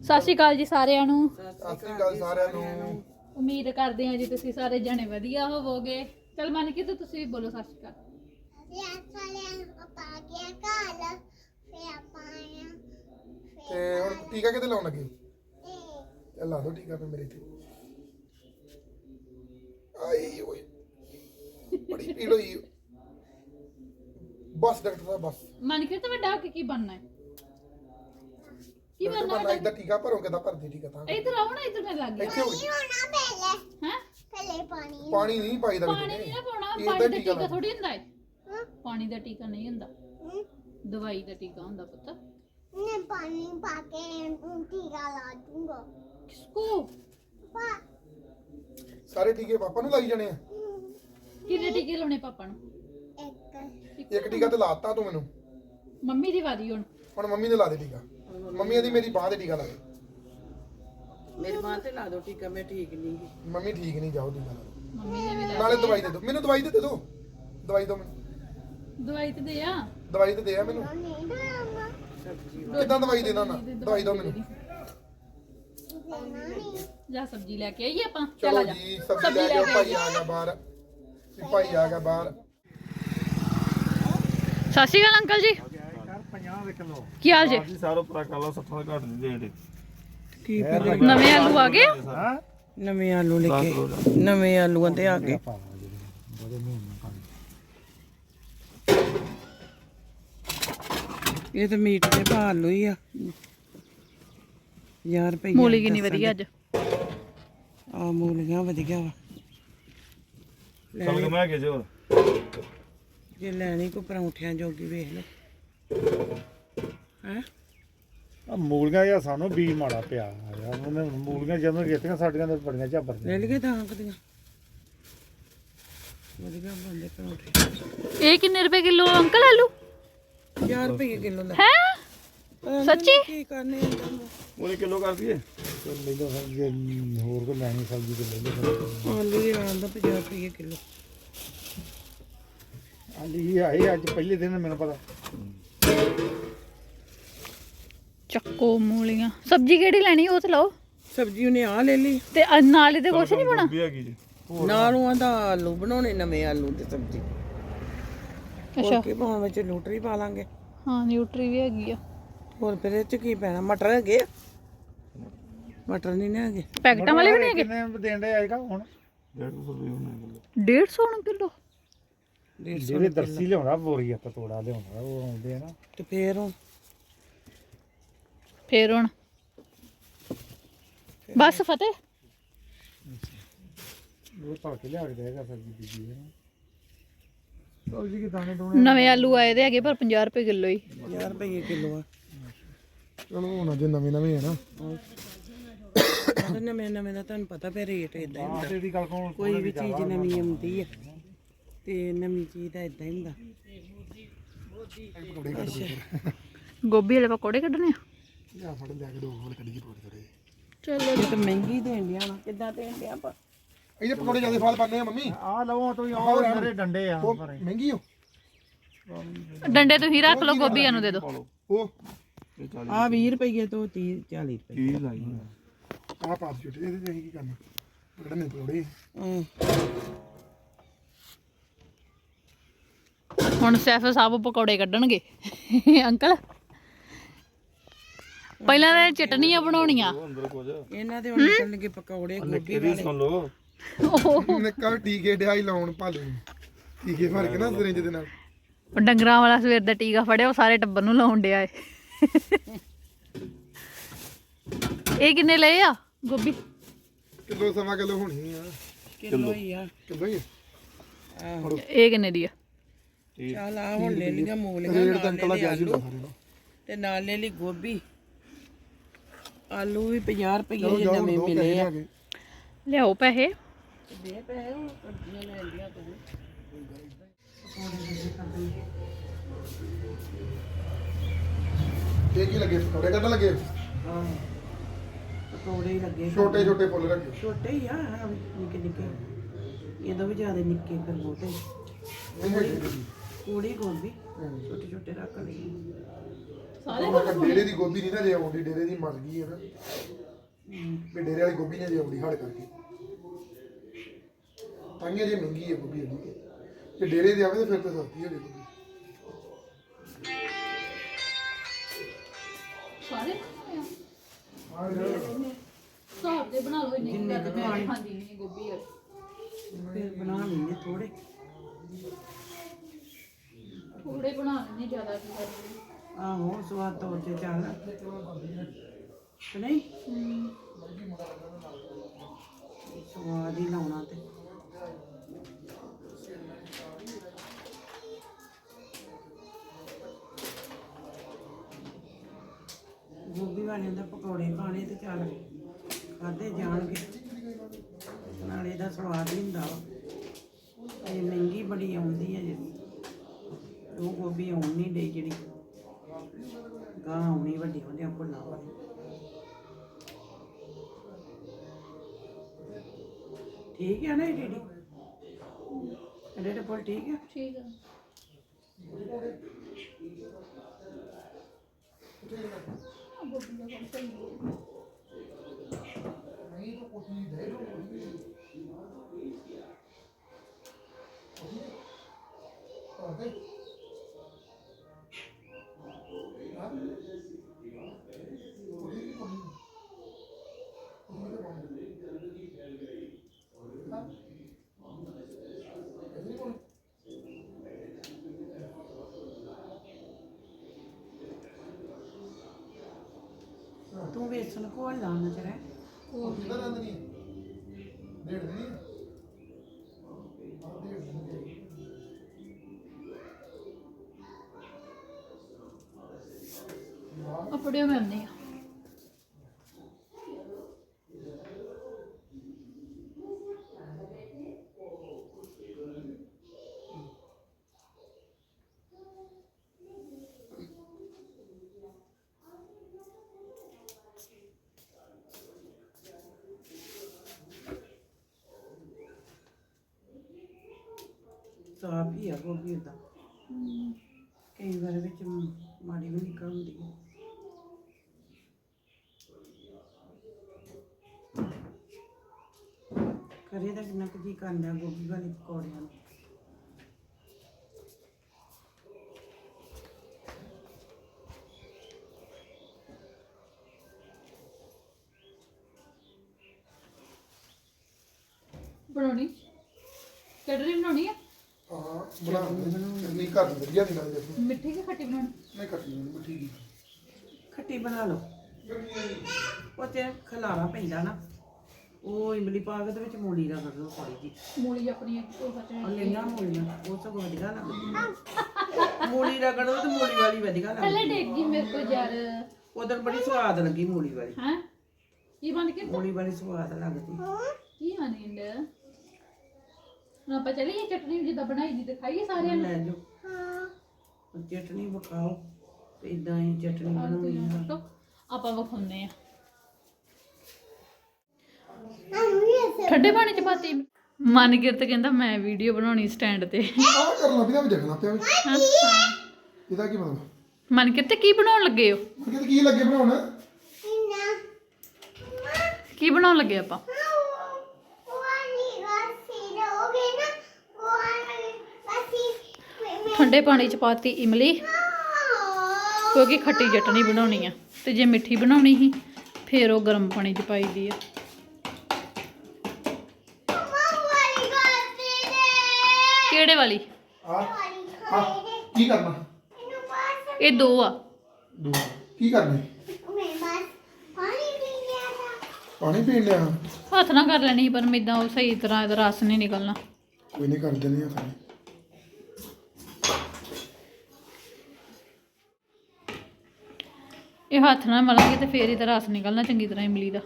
ਸਤਿ ਸ਼੍ਰੀ ਅਕਾਲ ਜੀ ਸਾਰਿਆਂ ਨੂੰ। ਸਤਿ ਸ੍ਰੀ ਅਕਾਲ ਸਾਰਿਆਂ ਨੂੰ। ਉਮੀਦ ਕਰਦੇ ਹਾਂ ਜੀ ਤੁਸੀਂ ਸਾਰੇ ਜਣੇ ਵਧੀਆ ਹੋਵੋਗੇ। ਚਲ ਮਨ ਕੀ ਤੁਸੀਂ ਵੀ ਬੋਲੋ ਸਤਿ ਸ਼੍ਰੀ ਅਕਾਲ। ਤੇ ਹੁਣ ਟੀਕਾ ਕਿਤੇ ਲਾਉਣ ਲੱਗੇ? ਚੱਲ ਲਾ ਦੋ ਟੀਕਾ ਫੇ ਮੇਰੇ ਤੇ। ਆਈ ਓਏ ਬੜੀ ਪੀੜ ਹੋਈ। ਬਸ ਡਾਕਟਰ ਸਾਹਿਬ ਬਸ। ਮਨ ਕੀ ਤਾਂ ਵੱਡਾ ਹੋ ਕੇ ਕੀ ਬਣਨਾ ਹੈ? ਕੀ ਮੈਂ ਭਰਨਾ ਭਰਨਾ ਇਦਾਂ ਟੀਕਾ ਭਰੋ ਕਿਦਾਂ ਭਰਦੇ ਟੀਕਾ ਤਾਂ। ਇੱਧਰ ਆਓ ਨਾ ਇੱਧਰ ਮੈਂ ਲੱਗ ਗਿਆ। ਇੱਥੇ ਹੋਣਾ ਪਹਿਲੇ। ਹੈ? ਪਹਿਲੇ ਪਾਣੀ ਪਾਣੀ ਨਹੀਂ ਪਾਈਦਾ ਪਾਣੀ ਨਹੀਂ ਪਾਉਣਾ ਪਾਣੀ ਦਾ ਟੀਕਾ ਥੋੜੀ ਹੁੰਦਾ ਹੈ। ਪਾਣੀ ਦਾ ਟੀਕਾ ਨਹੀਂ ਹੁੰਦਾ। ਹਮ, ਦਵਾਈ ਦਾ ਟੀਕਾ ਹੁੰਦਾ ਪੁੱਤ। ਨੇ ਪਾਣੀ ਪਾ ਕੇ ਟੀਕਾ ਲਾ ਦੂੰਗਾ। ਕਿਸਕੋ? ਪਾ। ਸਾਰੇ ਟੀਕੇ ਪਾਪਾ ਨੂੰ ਲਾਈ ਜਾਣੇ ਆ? ਕਿੰਨੇ ਟੀਕੇ ਲਾਉਣੇ ਪਾਪਾ ਨੂੰ? ਇੱਕ ਇੱਕ ਟੀਕਾ ਤੇ ਲਾਤਾ ਤੂੰ ਮੈਨੂੰ। ਮੰਮੀ ਦੀ ਵਾਰੀ ਹੁਣ। ਹੁਣ ਮੰਮੀ ਨੇ ਲਾ ਦੇ ਟੀਕਾ। ਮੰਮੀ ਕਹਿੰਦੀ ਮੇਰੀ ਬਾਹ ਤੇ ਟੀਕਾ ਲਾ ਦੇ ਮੇਰੀ ਮਾਂ ਤੇ ਲਾ ਦੋ ਟੀਕਾ ਮੈਂ ਠੀਕ ਨਹੀਂ ਗੀ। ਮੰਮੀ ਠੀਕ ਨਹੀਂ ਜਾਓ ਟੀਕਾ ਲਾ ਨਾਲੇ ਦਵਾਈ ਦੇ ਦਿਓ। ਮੈਨੂੰ ਦਵਾਈ ਦੇ ਦਿਓ। ਦਵਾਈ ਦਿਓ ਮੈਨੂੰ। ਦਵਾਈ ਤੇ ਦੇ ਆ। ਦਵਾਈ ਤੇ ਦੇ ਆ ਮੈਨੂੰ। ਸਬਜ਼ੀ ਕਿੱਦਾਂ ਦਵਾਈ ਦੇਣਾ ਨਾ ਦਵਾਈ ਦਿਓ ਮੈਨੂੰ। ਜਾ ਸਬਜ਼ੀ ਲੈ ਕੇ ਆਈਏ ਆਪਾਂ। ਚੱਲ ਆ ਜੀ ਸਬਜ਼ੀ ਲੈ ਜਾਓ ਭਾਈ ਆ ਗਿਆ ਬਾਹਰ। ਭਾਈ ਆ ਗਿਆ ਬਾਹਰ। ਸਤਿ ਸ਼੍ਰੀ ਅੰਕਲ ਜੀ। ਕਰ 50 ਕਿਲੋ। ਕੀ ਹਾਲ ਜੀ? ਜੀ ਸਾਰੋ ਪਰਾ ਕਾਲਾ 60 ਘੱਟ ਦੀ ਦੇੜੇ ਕੀ ਨਵੇਂ ਆਲੂ ਆ ਗਏ? ਹਾਂ। ਨਵੇਂ ਆਲੂ ਲੈ ਕੇ ਨਵੇਂ ਆਲੂਆਂ ਤੇ ਆ ਗਏ। ਇਹ ਤਾਂ ਮੀਟ ਦੇ ਭਾਅ ਆਲੂ ਹੀ ਆ। ਯਾਰ ਰੁਪਈਆ ਮੂਲੀ ਕਿੰਨੀ ਵਧੀਆ ਅੱਜ? ਆ ਮੂਲੀਆਂ ਵਧੀਆ ਵਾ। ਸਲਗ ਮੈਂ ਕੇ ਜੋ ਜੇ ਲੈਣੀ ਕੋ ਪਰੌਂਠਿਆਂ ਜੋਗੀ ਵੇਖ ਲਓ। ਹੈ? ਆ ਮੂਲੀਆਂ ਜਾਂ ਸਾਨੂੰ ਬੀ ਮਾੜਾ ਪਿਆ ਯਾਰ ਉਹਨੇ ਮੂਲੀਆਂ ਜਦੋਂ ਕੀਤੀਆਂ ਸਾਡੀਆਂ ਤਾਂ ਬੜੀਆਂ ਝਾਬਰਦੀਆਂ ਲੈ ਲਈਏ ਤਾਂ ਕਦੀਆਂ ਵਧੀਆ ਬੰਦੇ ਪਰੌਂਠੇ। ਇਹ ਕਿੰਨੇ ਰੁਪਏ ਕਿਲੋ ਅੰਕਲ ਆਲੂ? 4 ਰੁਪਏ ਕਿਲੋ ਲੈ। ਹੈ? ਨੀ ਸੱਚੀ? ਕੀ ਕਰਨੇ ਨੂੰ। ਉਹਨੇ ਕਿਲੋ ਕਰ ਦਈਏ? ਲੈ ਲਓ ਜੇ ਹੋਰ ਕੋ ਲੈਣੀ ਸਬਜ਼ੀ ਤੇ ਲੈ ਲਓ ਆਲੂ ਦੇ ਆਂਦਾ 50 ਰੁਪਏ ਕਿਲੋ। ਆਂਦੀ ਹੀ ਆਈ ਅੱਜ ਪਹਿਲੇ ਦਿਨ ਮੈਨੂੰ ਪਤਾ। ਚੱਕੋ ਮੂਲੀਆਂ। ਸਬਜ਼ੀ ਕਿਹੜੀ ਲੈਣੀ ਉਹ ਤੇ ਲਓ। ਸਬਜ਼ੀ ਉਹਨੇ ਆ ਲੈ ਲਈ। ਤੇ ਅ- ਨਾਲ ਇਹਦੇ ਕੁਛ ਨਹੀਂ ਬਣਾ? ਵੀ ਹੈਗੀ ਜੀ। ਨਾਲੋਂ ਆਂਦਾ ਆਲੂ ਬਣਾਉਣੇ ਨਵੇਂ ਆਲੂ ਤੇ ਸਬਜ਼ੀ। ਅੱਛਾ। ਕੀ ਪਾਉਣ ਵਿੱਚ ਲੂਟਰੀ ਪਾ ਲਾਂਗੇ। ਹਾਂ ਨਿਊਟਰੀ ਵੀ ਹੈਗੀ ਆ। ਹੋਰ ਫਿਰ ਇਹ ਚ ਕੀ ਪੈਣਾ? ਮਟਰ ਹੈਗੇ ਆ? ਮਟਰ ਨਹੀਂ ਨਾ ਹੈਗੇ। ਪੈਕਟਾਂ ਵਾਲੇ ਵੀ ਨਹੀਂ ਹੈਗੇ? ਕਿੰਨੇ ਦੇਣ ਦੇ ਆਏਗਾ ਹੁਣ? 150 ਰੁਪਏ ਉਹਨੇ 150 ਨੂੰ ਕਿਲੋ? ਜਿਹੜੇ ਦਰਸੀ ਲਿਆਉਣਾ ਬੋਰੀ ਆਪਾਂ ਤੋੜਾ ਲਿਆਉਣਾ ਉਹ ਆਉਂਦੇ ਆ ਨਾ। ਤੇ ਫੇਰ ਹੁਣ ਫੇਰ ਹੁਣ? ਬਸ ਫਤਿਹ। ਉਹ ਪਾ ਕੇ ਲਿਆ ਕੇ ਦੇਗਾ ਸਬਜ਼ੀ ਬੀਜੀ ਹੈ ਸਬਜ਼ੀ ਕੀ ਦਾਣੇ ਦੋਣੇ ਨਵੇਂ ਆਲੂ ਆਏ ਦੇ ਹੈਗੇ ਪਰ 50 ਰੁਪਏ ਕਿਲੋ ਹੀ। 50 ਰੁਪਏ ਕਿਲੋ ਆ। ਚਲੋ ਹੁਣ ਜੇ ਨਵੇਂ ਨਵੇਂ ਹੈ ਨਾ। ਤੇ ਨਵੇਂ ਨਵੇਂ ਦਾ ਤੁਹਾਨੂੰ ਪਤਾ ਫੇਰ ਰੇਟ ਇਦਾਂ ਹੀ ਹੁੰਦਾ। ਕੋਈ ਵੀ ਚੀਜ਼ ਨਵੀਂ ਆਉਂਦੀ ਆ। ਤੇ ਨਵੀਂ ਚੀਜ਼ ਦਾ ਇਦਾਂ ਹੀ ਹੁੰਦਾ। ਗੋਭੀ ਵਾਲੇ ਪਕੌੜੇ ਕੱਢਣੇ ਆ? ਲਿਆ ਫੜ ਲਿਆ ਕੇ ਦੋ ਹੋਰ ਕੱਢੀ ਪਕੌੜੇ ਥੋੜੇ ਚਲੋ ਇਹ ਤਾਂ ਮਹਿੰਗੀ ਦੇਣ ਡਿਆ ਨਾ ਕਿੱਦਾਂ ਦੇਣ ਡਿਆ ਆਪਾਂ? ਇਹਦੇ ਪਕੌੜੇ ਜ਼ਿਆਦਾ ਫਾਲ ਪਾਣੇ ਆ ਮੰਮੀ। ਆ ਲਵੋ ਤੁਸੀਂ ਆਹ ਸਾਰੇ ਡੰਡੇ ਆ ਉਹ ਮਹਿੰਗੀ ਹੋ? ਡੰਡੇ ਤੁਸੀਂ ਰੱਖ ਲਓ ਗੋਭੀਆਂ ਨੂੰ ਦੇ ਦਿਓ। ਉਹ ਆ 20 ਰੁਪਏ। ਤੋਂ 30 40 ਰੁਪਏ। ਕੀ ਲਾਈ ਆਹ ਪਾਸ ਛੁੱਟ ਇਹਦੇ ਤੇ ਕੀ ਕਰਨਾ? ਪਕੜਨੇ ਪਕੌੜੇ ਹਮ। ਹੁਣ ਸੈਫ ਸਾਹਿਬ ਪਕੌੜੇ ਕੱਢਣਗੇ। ਅੰਕਲ? ਪਹਿਲਾਂ ਤਾਂ ਚਟਨੀਆਂ ਬਣਾਉਣੀਆਂ। ਅੰਦਰ ਕੁਝ ਇਹਨਾਂ ਦੇ ਹੁਣ ਨਿਕਲਣਗੇ ਪਕੌੜੇ ਗੋਭੀ ਵਾਲੇ। ਸੁਣ ਲਓ। ਨਿੱਕਾ ਟੀਕੇ ਡਿਆਈ ਲਾਉਣ ਭਾਲੂ। ਟੀਕੇ ਭਰ ਕੇ ਨਾ ਸਰਿੰਜ ਦੇ ਨਾਲ। ਉਹ ਡੰਗਰਾਂ ਵਾਲਾ ਸਵੇਰ ਦਾ ਟੀਕਾ ਫੜਿਆ ਉਹ ਸਾਰੇ ਟੱਬਰ ਨੂੰ ਲਾਉਣ ਡਿਆ ਏ। ਇਹ ਕਿੰਨੇ ਲਏ ਆ ਗੋਭੀ? ਕਿਲੋ ਸਵਾ ਕਿਲੋ ਹੋਣੀ ਆ। ਕਿਲੋ ਹੀ ਆ। ਕਿਲੋ ਹੀ। ਇਹ ਕਿੰਨੇ ਦੀ ਆ? ਚੱਲ ਆ ਹੁਣ ਲੈ ਲਈਆਂ ਮੂਲੀਆਂ ਰੇਟ ਨਾਲ ਤਾਂ ਅੰਕਲ ਲੈ ਆ ਲਈ ਗਿਆ ਜੀ ਆਲੂ ਸਾਰੇ ਨੂੰ ਤੇ ਨਾਲ ਲੈ ਲਈ ਗੋਭੀ। ਆਲੂ ਵੀ 50 ਰੁਪਏ ਚਲੋ ਦੇ ਜਾਓ ਨਵੇਂ ਦੋ ਮਿਲੇ ਪੈਸੇ ਆ। ਲਿਆ ਕੇ। ਲਿਆਓ ਪੈਸੇ। ਦੇ ਪਏ ਉਹ ਸਬਜ਼ੀਆਂ ਲੈ ਲਿਆ ਤੂੰ। ਇਹ ਕੀ ਲੱਗੇ? ਪਕੌੜੇ ਕੱਢਣ ਲੱਗੇ? ਹਾਂ। ਪਕੌੜੇ ਹੀ ਲੱਗੇ ਛੋਟੇ ਛੋਟੇ ਫੁੱਲ ਰੱਖੇ। ਛੋਟੇ ਹੀ ਆ ਨਿੱਕੇ ਨਿੱਕੇ। ਇਹਦੋਂ ਵੀ ਜ਼ਿਆਦਾ ਨਿੱਕੇ ਫਿਰ ਬਹੁਤੇ। ਇਹ ਹੈਗੇ ਜੀ। ਕੂੜੀ ਗੋਭੀ ਛੋਟੇ ਛੋਟੇ ਰੱਖ ਲਈ। ਸਾਰੇ ਕਿਹਾ ਡੇਰੇ ਦੀ ਗੋਭੀ? ਨਹੀਂ ਨਾ ਜੇ ਆਉਂਦੀ ਡੇਰੇ ਦੀ ਮਰ ਗਈ ਹੈ ਨਾ। ਵੀ ਡੇਰੇ ਵਾਲੀ ਗੋਭੀ ਨਹੀਂ ਜੇ ਆਉਂਦੀ ਹੜ ਕਰਕੇ। ਤਾਂਗੇ ਜੇ ਮਹਿੰਗੀ ਹੈ ਗੋਭੀ ਉਹਦੀ ਜੇ ਡੇਰੇ ਦੀ ਆਵੇ ਤਾਂ ਫਿਰ ਤਾਂ ਸਸਤੀ ਹੋ ਜਾਏਗੀ। ਸਾਰੇ ਹਿਸਾਬ ਦੇ ਬਣਾ ਲਓ ਇੰਨੇ ਕੁ ਮੈਂ। ਖਾਂਦੀ ਨਹੀਂ ਗੋਭੀ ਵਾਲੀ ਫਿਰ ਬਣਾ ਲੈਣੇ ਥੋੜੇ ਥੋੜੇ ਬਣਾ ਲੈਣੇ ਜ਼ਿਆਦਾ ਕੀ ਕਰਦੀ। ਆਹੋ, ਸਵਾਦ ਤੌਰ ਤੇ ਚੱਲ ਕਿ ਨਹੀਂ? ਹੂੰ ਸਵਾਦ ਹੀ ਲਾਉਣਾ ਤੇ। ਗੋਭੀ ਵਾਲੇ ਦਾ ਪਕੌੜੇ ਖਾਣੇ ਤੇ ਚੱਲ ਖਾਦੇ ਜਾਣਗੇ। ਨਾਲੇ ਦਾ ਸਵਾਦ ਹੀ ਹੁੰਦਾ ਵਾ। ਇਹ ਮਹਿੰਗੀ ਬੜੀ ਆਉਂਦੀ ਹੈ ਜਿਹੜੀ ਉਹ ਗੋਭੀ ਆਉਣ ਨਹੀਂ ਡਈ ਜਿਹੜੀ ਗਾਂ ਆਉਣੀ ਵੱਡੀ ਹੁੰਦੀਆਂ ਭੁੱਲਾਂ ਵਾਲੀ। ਠੀਕ ਹੈ ਨਾ ਇਹ ਡੇਡੀ? ਇਹਦੇ ਤੇ ਫੁੱਲ ਠੀਕ ਹੈ ਠੀਕ ਆ। ਆ ਗੋਭੀ ਦਾ ਕੰਮ ਸਹੀ ਹੈ ਤੂੰ ਵੇਸਣ ਘੋਲ ਲਾ ਸਾਫ਼ ਹੀ ਆ ਗੋਭੀ ਦਾ ਕਈ ਵਾਰ ਵਿੱਚ ਮਾੜੀ ਵੀ ਨਿਕਲ ਹੁੰਦੀ ਹੈ। ਕਰੇ ਤਾਂ ਕਿੰਨਾ ਕੁ ਜੀ ਕਰਦਾ, ਗੋਭੀ ਵਾਲੇ ਪਕੌੜਿਆਂ ਨੂੰ। ਬਣਾਉਣੀ? ਚਟਨੀ ਬਣਾਉਣੀ ਆ? ਹਾਂ ਬਣਾ ਨਹੀਂ ਘਰ ਦੀ ਵਧੀਆ ਨਹੀਂ ਲੱਗਦੀ ਦੇਖੋ। ਮਿੱਠੀ ਕਿ ਖੱਟੀ ਬਣਾਉਣੀ? ਨਹੀਂ ਕੱਟੀ ਨਹੀਂ ਮਿੱਠੀ ਦੀ ਖੱਟੀ ਬਣਾ ਲਓ। ਉਹ ਤੇ ਖਲਾਰਾ ਪੈਂਦਾ ਨਾ। ਉਹ ਇਮਲੀ ਪਾ ਕੇ ਤੇ ਵਿੱਚ ਮੂਲੀ ਦਾ ਕਰ ਲਓ ਥੋੜੀ ਜੀ ਮੂਲੀ ਆਪਣੀ ਉਹ ਉਹ ਫਟੇ ਲੈਣਾ ਮੂਲੀਆਂ। ਉਹ ਸਭ ਵਧੀਆ ਲੱਗਦੀ। ਮੂਲੀ ਦਾ ਕਰੋ ਤੇ ਮੂਲੀ ਵਾਲੀ ਵਧੀਆ ਲੱਗਦੀ। ਪਹਿਲੇ ਡੇਗੀ ਮੇਰੇ ਕੋ ਯਾਰ। ਉਦੋਂ ਬੜੀ ਸਵਾਦ ਲੱਗੀ ਮੂਲੀ ਵਾਲੀ। ਹੈ? ਕੀ ਬਣ ਕੇ ਮੂਲੀ ਵਾਲੀ ਸਵਾਦ ਲੱਗਦੀ। ਕੀ ਆਨੰਦ ਹੁਣ ਆਪਾਂ ਚੱਲੀਏ ਚਟਨੀ ਜਿੱਦਾਂ ਬਣਾਈ ਦੀ ਦਿਖਾਈਏ ਸਾਰਿਆਂ ਨੂੰ। ਲੈ ਜਾਓ। ਹਾਂ ਚਟਨੀ ਵਿਖਾਓ ਤੇ ਇਦਾਂ ਹੀ ਚਟਨੀ ਬਣਾਉਣੀ ਆ। ਫੋਟੋ ਆਪਾਂ ਵਿਖਾਉਂਦੇ ਆ ਠੰਡੇ ਪਾਣੀ ਚ ਪਾਤੀ। ਮਨਕਿਰਤ ਕਹਿੰਦਾ ਮੈਂ ਵੀਡੀਓ ਬਣਾਉਣੀ ਸਟੈਂਡ ਤੇ। ਆਹ ਕਰਨਾ ਵੀ ਨਾ ਵੀ ਦੇਖਣਾ ਪਿਆ। ਇਹਦਾ ਕੀ ਮਤਲਬ? ਮਨਕਿਰਤ ਕੀ ਬਣਾਉਣ ਲੱਗੇ ਹੋ? ਮੈਂ ਕਿਹਾ ਕੀ ਲੱਗੇ ਬਣਾਉਣ? ਕੀ ਬਣਾਉਣ ਲੱਗੇ ਆਪਾਂ ਵਾਲੀ ਗਾਸੀ ਰੋਗੇ ਨਾ ਵਾਲੀ ਗਾਸੀ ਮੈਂ ਠੰਡੇ ਪਾਣੀ ਚ ਪਾਤੀ ਇਮਲੀ ਕਿਉਂਕਿ ਖੱਟੀ ਚਟਣੀ ਬਣਾਉਣੀ ਆ। ਤੇ ਜੇ ਮਿੱਠੀ ਬਣਾਉਣੀ ਸੀ ਫਿਰ ਉਹ ਗਰਮ ਪਾਣੀ ਚ ਪਾਈ ਦੀ ਆ। ਕਿਹੜੇ ਵਾਲੀ? ਆ ਕੀ ਕਰਨਾ? ਇਹ ਦੋ ਆ। ਦੋ। ਕੀ ਕਰਨਾ? ਮੈਂ ਪਾਣੀ ਪਾਣੀ ਲਿਆ। ਹੱਥ ਨਾ ਕਰ ਲੈਣੀ ਪਰ ਮੈਦਾਂ ਉਹ ਸਹੀ ਤਰ੍ਹਾਂ ਇਹਦਾ ਰਸ ਨਹੀਂ ਨਿਕਲਣਾ। ਕੋਈ ਨਹੀਂ ਕਰ ਦਿੰਦੇ ਆ ਖਾਣੇ ਕਿ ਹੱਥ ਨਾਲ ਮਲਾਂਗੇ ਤੇ ਫੇਰ ਇਹਦਾ ਰਸ ਨਿਕਲਣਾ ਚੰਗੀ ਤਰ੍ਹਾਂ ਇਮਲੀ ਦਾ।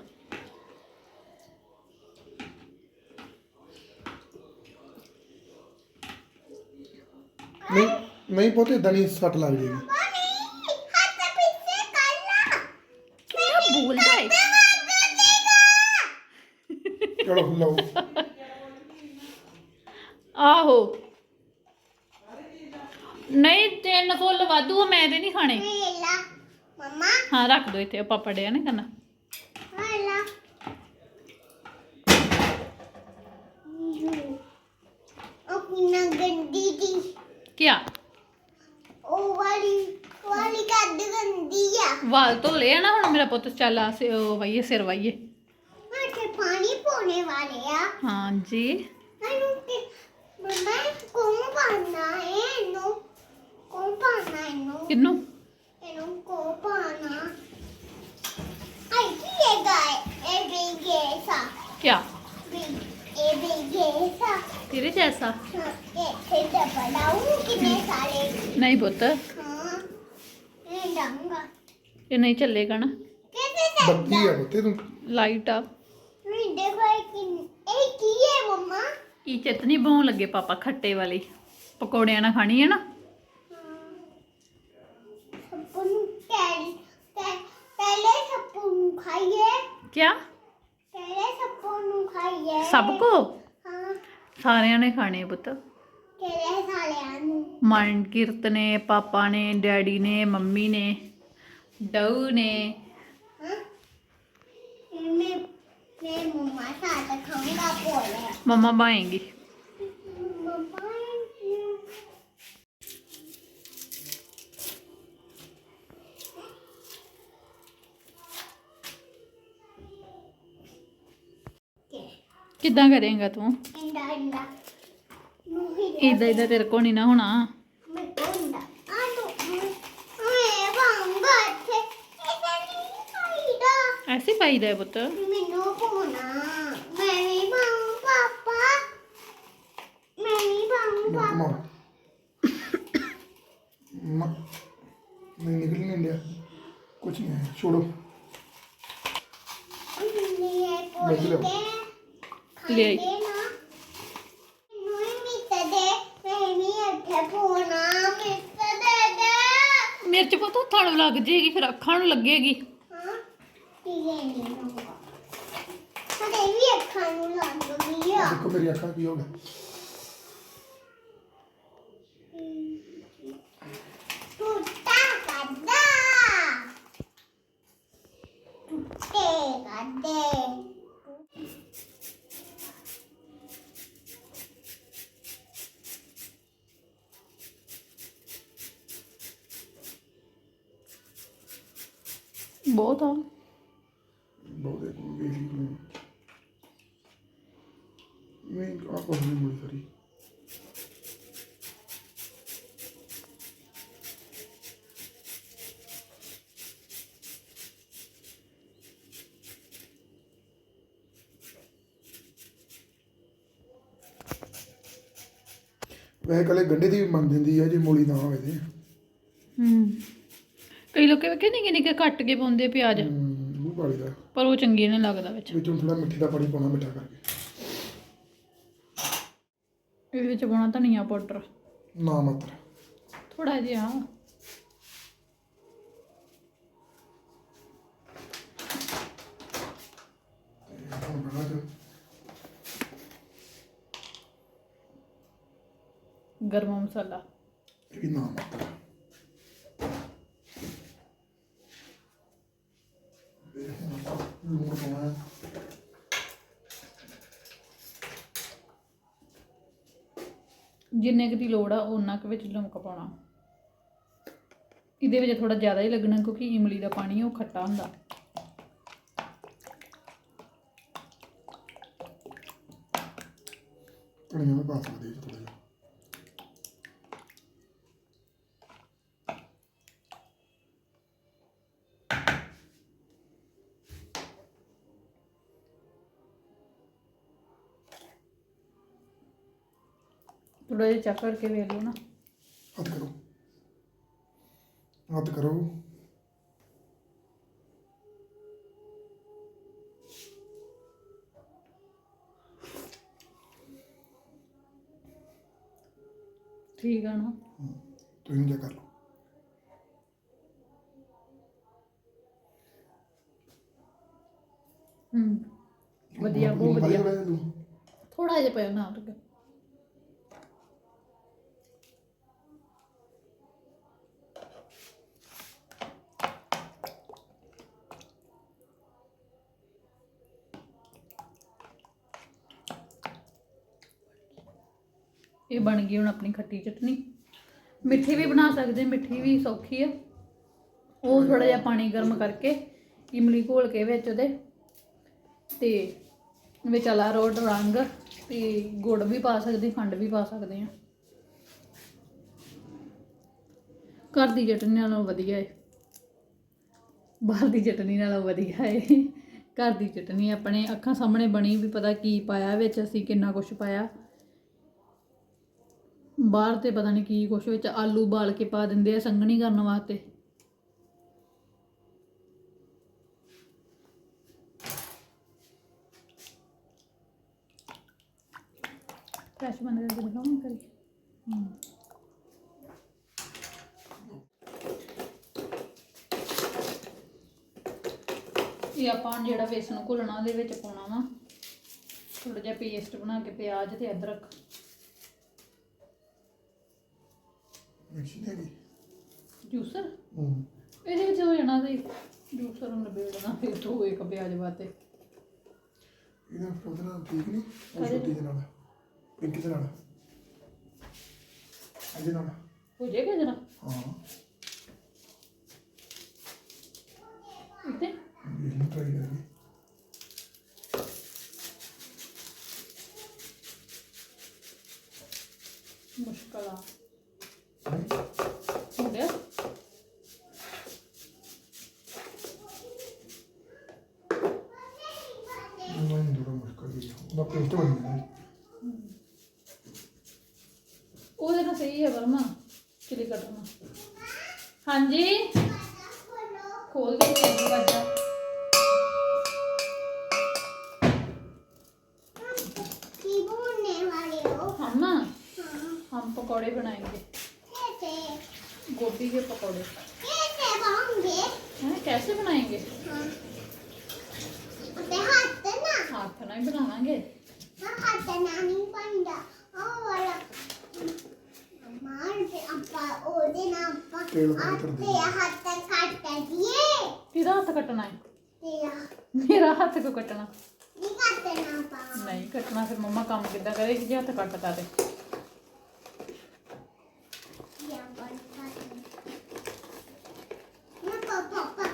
ਨਹੀਂ ਨਹੀਂ ਪੋਤੇ ਦਣੀ ਸੱਟ ਲੱਗ ਜੇਗੀ ਆਹੋ। ਨਹੀਂ ਤਿੰਨ ਫੁੱਲ ਵਾਧੂ ਮੈਂ ਤੇ ਨਹੀਂ ਖਾਣੇ। ਹਾਂ ਰੱਖ ਦੋ ਇੱਥੇ ਉਹ ਪਾਪਾ ਡਿਆ ਨੇ ਕਰਨਾ। ਹਾਲਾ ਉਹ ਕਿੰਨਾ ਗੰਦੀ ਦੀ ਕਿਆ? ਉਹ ਵਾਲੀ ਵਾਲੀ ਕੱਦ ਗੰਦੀ ਆ। ਵਾਲ ਧੋ ਲਏ ਆ ਨਾ ਹੁਣ ਮੇਰਾ ਪੁੱਤ ਚੱਲ ਆ ਸੇ ਉਹ ਵਾਈਏ ਸਿਰ ਵਾਈਏ। ਤੇ ਪਾਣੀ ਪੋਣੇ ਵਾਲੇ ਆ। ਹਾਂਜੀ। ਇਹਨੂੰ ਕਿ ਮਮਾ ਕੌਣ ਪਾਣਾ ਹੈ ਇਹਨੂੰ ਕੌਣ ਪਾਣਾ ਇਹਨੂੰ? ਕਿੰਨੂੰ ਤੇਰੇ ਜੈਸਾ ਇਹ ਤੇ ਕਿੰਨੇ ਨਹੀਂ ਪੁੱਤ ਹਾਂ ਇਹ ਡੰਗਾ ਇਹ ਨਹੀਂ ਚੱਲੇਗਾ ਨਾ ਬੱਤੀ ਆ ਬੱਤੇ ਤੂੰ ਲਾਈਟ ਆ ਨਹੀਂ ਦੇਖੋ ਇਹ ਕੀ ਇਹ ਕੀ ਹੈ ਮਮਾ ਇਹ ਚਟਨੀ ਬਣਾਉਣ ਲੱਗੇ ਪਾਪਾ ਖੱਟੇ ਵਾਲੀ ਪਕੌੜਿਆਂ ਨਾਲ ਖਾਣੀ ਹੈ ਨਾ ਸੱਪੂ ਨੂੰ ਕੈਰੀ ਪਹਿਲੇ ਸੱਪੂ ਨੂੰ ਕਿਆ? ਪਹਿਲੇ ਸੱਪੂ ਨੂੰ ਖਾਈਏ। ਸਭ ਕੋ? ਹਾਂ। ਸਾਰਿਆਂ ਨੇ ਖਾਣੇ ਆ ਪੁੱਤ। ਕਿਹੜੇ ਸਾਲਿਆਂ ਨੂੰ। ਮਨ ਕੀਰਤ ਨੇ ਪਾਪਾ ਨੇ ਡੈਡੀ ਨੇ ਮੰਮੀ ਨੇ ਡਊ ਨੇ। ਮੈਂ ਮੈਂ ਮਮਾ ਸਾਥ ਖਾਊਂਗਾ ਪੋਲੇ ਮਮਾ ਬਾਏਂਗੀ ਮਮਾ ਕਿੱਦਾਂ ਕਰੇਂਗਾ ਤੂੰ? ਇੰਦਾ ਇੰਦਾ ਨੂੰ ਹੀ ਇਦਾਂ ਇਦਾਂ ਤੇਰੇ ਕੋ ਨਹੀਂ ਨਾ ਹੋਣਾ। ਮੈਂ ਕੋਂਦਾ ਆ ਤੋ ਮੈਂ ਬਾਂਗਾ ਇੱਥੇ। ਇਹਦਾ ਨਹੀਂ ਖਾਈਦਾ ਐਸੇ ਪਾਈਦਾ ਹੈ ਪੁੱਤ। ਮੈਨੂੰ ਪੋਣਾ ਮੈਂ ਵੀ ਬਾਂ ਪਾਪਾ। ਮੈਂ ਵੀ ਬਾਂ ਪਾਪਾ। ਮਮਾ ਮ- ਨਹੀਂ ਨਿਕਲ ਨਹੀਂ ਲਿਆ। ਕੁਝ ਨਹੀਂ ਹੈ ਛੋੜੋ ਇਹ ਮੈਂ ਵੀ ਪੋਲੇ ਲਿਆਵਾਂ। ਦੇ ਲੈ ਆਈ। ਖਾਂਦੇ ਨਾ ਮੈਨੂੰ ਹੀ ਮਿੱਤ ਦੇ ਮੈਂ ਵੀ ਇੱਥੇ ਪੋਣਾ ਮਿੱਤ ਦੇ ਦੇ ਮਿਰਚ ਪੁੱਤ ਹੱਥਾਂ ਨੂੰ ਲੱਗ ਜੇਗੀ ਫਿਰ ਅੱਖਾਂ ਨੂੰ ਲੱਗੇਗੀ। ਹਾਂ। ਇਹ ਨਹੀਂ ਹੋਊਗਾ ਸਾਡੇ ਵੀ ਅੱਖਾਂ ਨੂੰ ਲੱਗ ਗਈ ਆ ਦੇਖੋ ਮੇਰੀ ਅੱਖਾਂ ਕੀ ਹੋ ਗਿਆ ਟੁੱਟਾ ਕੱਦਾ ਟੁੱਟੇ ਕੱਦੇ ਬਹੁਤ ਆ ਬਹੁਤ ਵੇਲੀ ਨੂੰ ਮੈਂ ਆ ਕੁਝ ਨਹੀਂ ਮੁੜੀ ਸਰੀ ਵੈਸੇ ਕਲੇ ਗੰਡੇ ਦੀ ਵੀ ਮੰਨ ਜਾਂਦੀ ਆ, ਜੇ ਮੂਲੀ ਨਾ ਹੋਵੇ ਤੇ ਹੂੰ ਕਈ ਲੋਕ ਨਿੱਕੇ ਨਿੱਕੇ ਕੱਟ ਕੇ ਪਾਉਂਦੇ ਪਿਆਜ਼। ਹੂੰ ਉਹ ਵਾਲੀ ਦਾ ਪਰ ਉਹ ਚੰਗੀ ਨਹੀਂ ਲੱਗਦਾ ਵਿੱਚ। ਵਿੱਚੋਂ ਥੋੜਾ ਮਿੱਠੀ ਦਾ ਪਾਣੀ ਪਾਉਣਾ ਮਿੱਠਾ ਕਰਕੇ। ਇਹਦੇ ਵਿੱਚ ਪਾਉਣਾ ਧਨੀਆ ਪਾਊਡਰ। ਨਾ ਮਾਤਰ। ਥੋੜਾ ਜਿਹਾ। ਤੇ ਹੁਣ ਬਣਾ ਚ ਗਰਮ ਮਸਾਲਾ। ਇਹ ਵੀ ਨਾ ਮਾਤਰ ਇਹ ਹੁਣ ਲੂਣ ਪਾਉਣਾ ਜਿੰਨੇ ਕੁ ਦੀ ਲੋੜ ਆ ਉਹਨਾਂ ਕੁ ਵਿੱਚ ਲਮਕ ਪਾਉਣਾ। ਇਹਦੇ ਵਿੱਚ ਥੋੜਾ ਜ਼ਿਆਦਾ ਹੀ ਲੱਗਣਾ, ਕਿਉਂਕਿ ਇਮਲੀ ਦਾ ਪਾਣੀ ਉਹ ਖੱਟਾ ਹੁੰਦਾ। ਧਨੀਆ ਵੀ ਪਾ ਸਕਦੇ ਥੋੜਾ ਜਿਹਾ। ਥੋੜਾ ਜਿਹਾ ਚੱਕ ਕਰਕੇ ਵੇਖ ਲਓ ਨਾ। ਹੱਥ ਕਰੋ। ਹੱਥ ਕਰੋ। ਠੀਕ ਆ ਨਾ? ਤੁਸੀਂ ਜਾ ਕਰ ਲਓ। ਹੂੰ ਵਧੀਆ ਬਹੁਤ ਵਧੀਆ? ਥੋੜਾ ਜਿਹਾ ਪਿਆ ਨਾ ਰੁਕ ਇਹ ਬਣ ਗਈ ਹੁਣ ਆਪਣੀ ਖੱਟੀ ਚਟਨੀ। ਮਿੱਠੀ ਵੀ ਬਣਾ ਸਕਦੇ, ਮਿੱਠੀ ਵੀ ਸੌਖੀ ਆ। ਉਹ ਥੋੜਾ ਜਿਹਾ ਪਾਣੀ ਗਰਮ ਕਰਕੇ ਇਮਲੀ ਘੋਲ ਕੇ ਵਿੱਚ ਉਹਦੇ ਤੇ ਵਿੱਚ ਅਲਾਰੋਟ ਰੰਗ ਤੇ ਗੁੜ ਵੀ ਪਾ ਸਕਦੇ, ਖੰਡ ਵੀ ਪਾ ਸਕਦੇ ਆ। ਘਰ ਦੀ ਚਟਨੀ ਨਾਲੋਂ ਵਧੀਆ ਏ। ਬਾਹਰ ਦੀ ਚਟਨੀ ਨਾਲੋਂ ਵਧੀਆ ਏ। ਘਰ ਦੀ ਚਟਨੀ ਆਪਣੇ ਅੱਖਾਂ ਸਾਹਮਣੇ ਬਣੀ ਵੀ ਪਤਾ ਕੀ ਪਾਇਆ ਵਿੱਚ, ਅਸੀਂ ਕਿੰਨਾ ਕੁਝ ਪਾਇਆ। ਬਾਹਰ ਤੇ ਪਤਾ ਨਹੀਂ ਕੀ ਕੁਛ ਵਿੱਚ ਆਲੂ ਬਾਲ ਕੇ ਪਾ ਦਿੰਦੇ ਆ ਸੰਘਣੀ ਕਰਨ ਵਾਸਤੇ। ਫਰੈਸ਼ ਕਰੀ। ਇਹ ਆਪਾਂ ਜਿਹੜਾ ਵੇਸਣ ਘੁਲਣਾ ਉਹਦੇ ਵਿੱਚ ਪਾਉਣਾ ਵਾ। ਥੋੜਾ ਜਿਹਾ ਪੇਸਟ ਬਣਾ ਕੇ ਪਿਆਜ਼ ਤੇ ਅਦਰਕ। ਹੈਗੀ ਜੂਸਰ? ਹੂੰ। ਇਹਦੇ ਵਿੱਚ ਹੋ ਜਾਣਾ ਤੇ ਜੂਸਰ ਨੂੰ ਲਬੇੜਨਾ ਫਿਰ ਧੋ ਇੱਕ ਪਿਆਜ਼ ਵਾਤੇ। ਇਹਦਾ ਨਾਲ ਠੀਕ ਨਹੀਂ? ਉਹ। ਛੋਟੀ ਦੇ ਨਾਲ। ਪਿੰਕੀ ਦੇ ਨਾਲ। ਇਹਦੇ ਨਾਲ। ਹੋ ਜਾਏਗਾ ਜਰਾ ਹਾਂ। कैसे बनाएंगे हाँ। अपने हाथ से ना हाथ से ना ही बनाएंगे हाँ हाथ से ना नहीं बनता और वाला मार दे अपा ओ दे ना अपा तेरे हाथ से काट कर दिए तेरा हाथ कटना है तेरा मेरा हाथ को कटना नहीं कटना अपा नहीं कटना फिर मम्मा काम किदा करेगी जे हाथ कटता ते Yeah, but... Papa, Papa.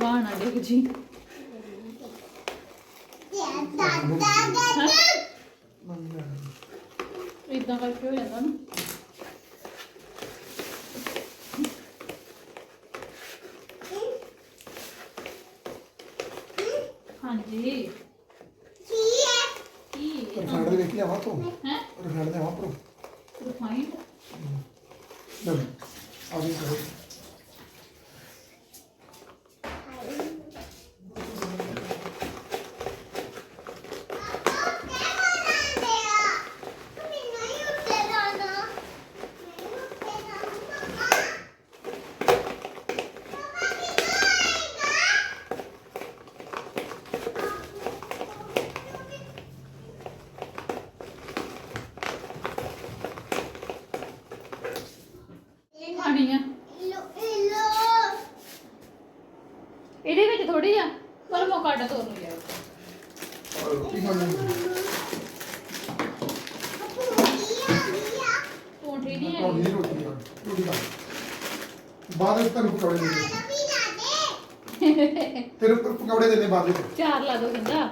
ਬਾਹਰ ਨਾ ਡਿੱਗ ਜੀ। ਦਾਦਾ ਦਾਦਾ ਇਦਾਂ ਕਰਕੇ ਹੋ ਜਾਂਦਾ ਨਾ। ਪਕੌੜੇ ਦੇ ਦੇ। ਤੇਰੇ ਉੱਪਰ ਪਕੌੜੇ ਦੇ ਦੇ ਬਾਅਦ ਵਿੱਚ ਚਾਰ ਲਾ ਦੋ ਕਹਿੰਦਾ।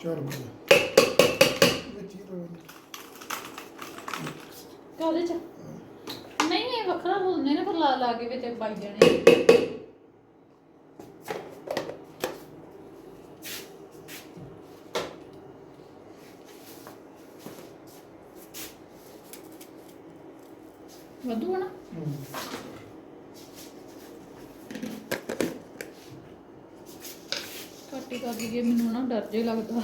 ਚਾਰ ਬਣਾ ਵਿੱਚ ਹੀ ਰੋ ਕਾਹਦੇ ਚ? ਨਹੀਂ ਇਹ ਵੱਖਰਾ ਬੋਲਦੇ ਨੇ ਪਰ ਲਾ ਲਾ ਕੇ ਵਿੱਚ ਪਾਈ ਜਾਣੇ ਵਧੂ ਨਾ ਘੱਟ ਰੋਟੀ ਕਰ ਲਈਏ ਮੈਨੂੰ ਨਾ ਡਰ ਜੇ ਲੱਗਦਾ।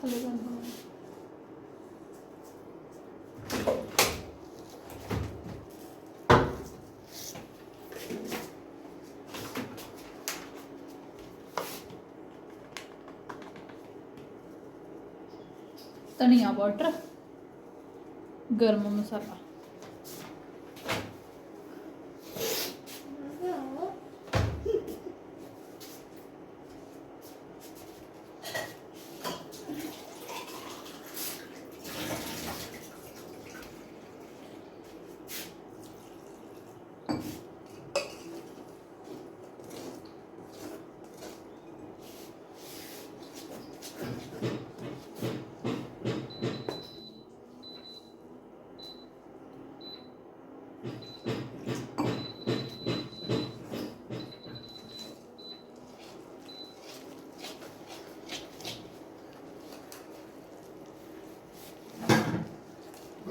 ਥੱਲੇ ਕਰਨਾ ਧਨੀਆ ਪਾਊਡਰ ਗਰਮ ਮਸਾਲਾ।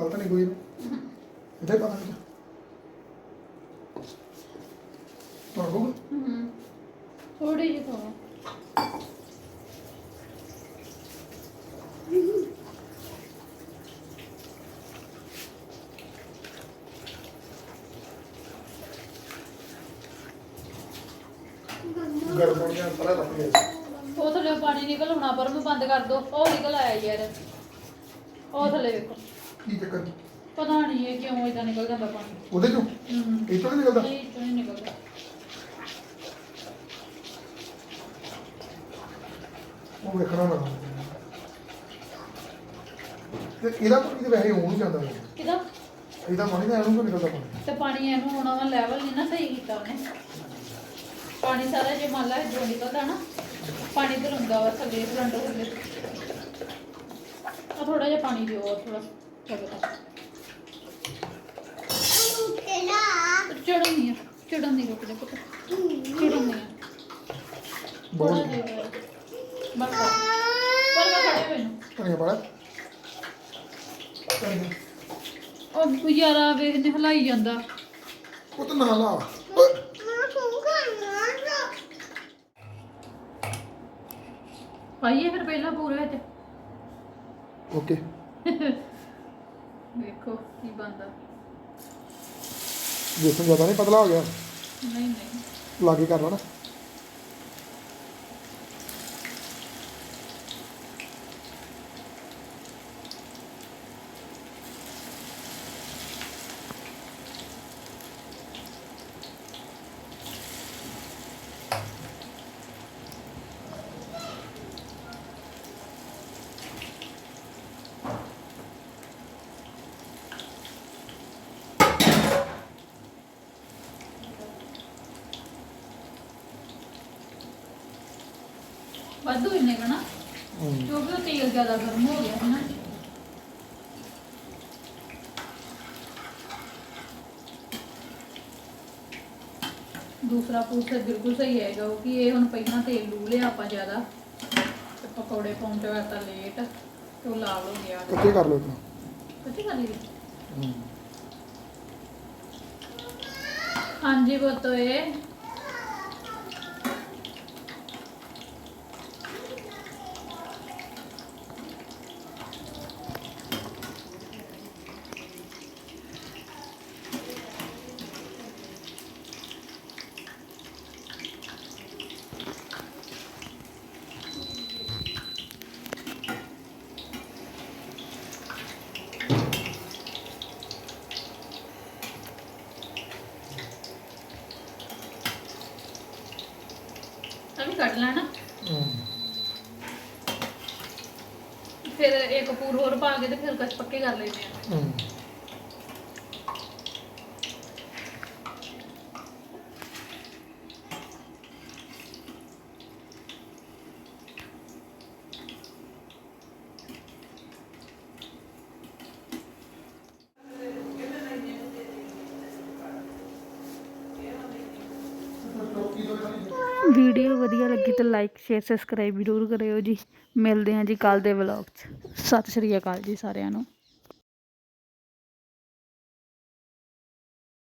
ਗਲਤ ਨਹੀਂ ਕੋਈ। ਇਹਦੇ ਪਤਾ ਨਹੀਂ ਤੋੜ ਹੋ ਥੋੜੀ ਜਿਹੀ ਥੋੜਾ ਗਰਮ ਹੋ ਗਿਆ ਸਾਰਾ ਲੱਗ ਗਿਆ ਉਹ ਥੱਲੇ ਪਾਣੀ ਨਿਕਲ ਆਉਣਾ ਪਰ ਮੈਂ ਬੰਦ ਕਰ ਦੋ ਉਹ ਨਿਕਲ ਆਇਆ ਯਾਰ ਉਹ ਥੱਲੇ ਵੇਖੋ ਕੀ ਚੱਕਰ ਪਤਾ ਨਹੀਂ ਕਿਉਂ ਉਹਦੇ ਚੋਂ? ਇਹ ਤੋਂ ਨਹੀਂ ਨਿਕਲਦਾ? ਨਹੀਂ ਚੋਂ ਨਹੀਂ ਨਿਕਲਦਾ। ਉਹ ਵੇਖਣਾ ਨਾ ਤੇ ਇਹਦਾ ਪਾਣੀ ਤੇ ਵੈਸੇ ਉਹ ਨਹੀਂ ਜਾਂਦਾ। ਕਿਦਾ? ਇਹਦਾ ਪਾਣੀ ਤਾਂ ਐਨੂੰ ਨਿਕਲਦਾ ਪਾਣੀ? ਤੇ ਪਾਣੀ ਇਹਨੂੰ ਆਉਣਾ ਵਾ ਲੈਵਲ ਨਹੀਂ ਨਾ ਸਹੀ ਕੀਤਾ ਉਹਨੇ। ਪਾਣੀ ਸਾਰਾ ਜੇ ਮੰਨ ਲਾ ਜੋ ਨਿਕਲਦਾ ਨਾ ਪਾਣੀ ਤੇ ਹੁੰਦਾ ਵਾ ਥੱਲੇ ਸਿਲੰਡਰ ਥੱਲੇ ਆ ਥੋੜਾ ਜਿਹਾ ਪਾਣੀ ਦਿਓ ਥੋੜਾ ਥੋੜਾ ਚੜਨ ਨਹੀਂ ਆ ਚੜਨ ਨਹੀਂ ਰੁਕਦੇ ਪੁੱਤ। ਚੜਨ ਨਹੀਂ ਆ ਬਹੁਤ ਪਰ ਮੈਂ ਖੜੇ ਹੋਏ ਨੂੰ ਧਨੀਆ ਪਾਣਾ ਉਹ ਯਾਰਾ ਵੇਖ ਨੇ ਹਲਾਈ ਜਾਂਦਾ। ਉਹ ਤਾਂ ਨਾ ਲਾ। ਤੂੰ ਪਾਈਏ ਫਿਰ ਪਹਿਲਾਂ ਪੂਰੇ ਵਿੱਚ ਓਕੇ। ਵੇਖੋ ਕੀ ਬੰਦਾ ਵੇਸਣ ਜ਼ਿਆਦਾ ਨਹੀਂ ਪਤਲਾ ਹੋ ਗਿਆ। ਨਹੀਂ ਨਹੀਂ। ਲਾਗੇ ਕਰ ਲੈਣਾ ਵਾਧੂ ਇੰਨੇ ਕਣਾ ਹੂੰ ਕਿਉਂਕਿ ਉਹ ਤੇਲ ਜ਼ਿਆਦਾ ਗਰਮ ਹੋ ਗਿਆ ਹੈ ਨਾ ਦੂਸਰਾ ਪੂਸਾ ਬਿਲਕੁਲ ਸਹੀ ਹੈ ਕਿਉਂਕਿ ਇਹ ਹੁਣ ਪਹਿਲਾਂ ਤੇਲ ਲੂ ਲਿਆ ਆਪਾਂ ਜ਼ਿਆਦਾ। ਤੇ ਪਕੌੜੇ ਪਾਉਣ ਤੇ ਵਾਸਤਾ ਲੇਟ ਤੇ ਉਹ ਲਾਲ ਹੋ ਗਿਆ। ਕੱਚੇ ਕਰ ਲਓ ਇਤਨਾ ਕੱਚੀ ਵੀ ਹੂੰ। ਹਾਂਜੀ ਬਤੋਏ ਅਭੀ ਕੱਢ ਲੈਣਾ। ਫਿਰ ਇੱਕ ਪੂਰ ਹੋਰ ਪਾ ਕੇ ਤੇ ਫਿਰ ਕਚ ਪੱਕੇ ਕਰ ਲੈਣੇ ਆ। ਹੂੰ ਵੀਡੀਓ ਵਧੀਆ ਲੱਗੀ ਤਾਂ ਲਾਈਕ ਸ਼ੇਅਰ ਸਬਸਕ੍ਰਾਈਬ ਜ਼ਰੂਰ ਕਰਿਓ ਜੀ। ਮਿਲਦੇ ਹਾਂ ਜੀ ਕੱਲ ਦੇ ਵਲੌਗ 'ਚ। ਸਤਿ ਸ਼੍ਰੀ ਅਕਾਲ ਜੀ ਸਾਰਿਆਂ ਨੂੰ।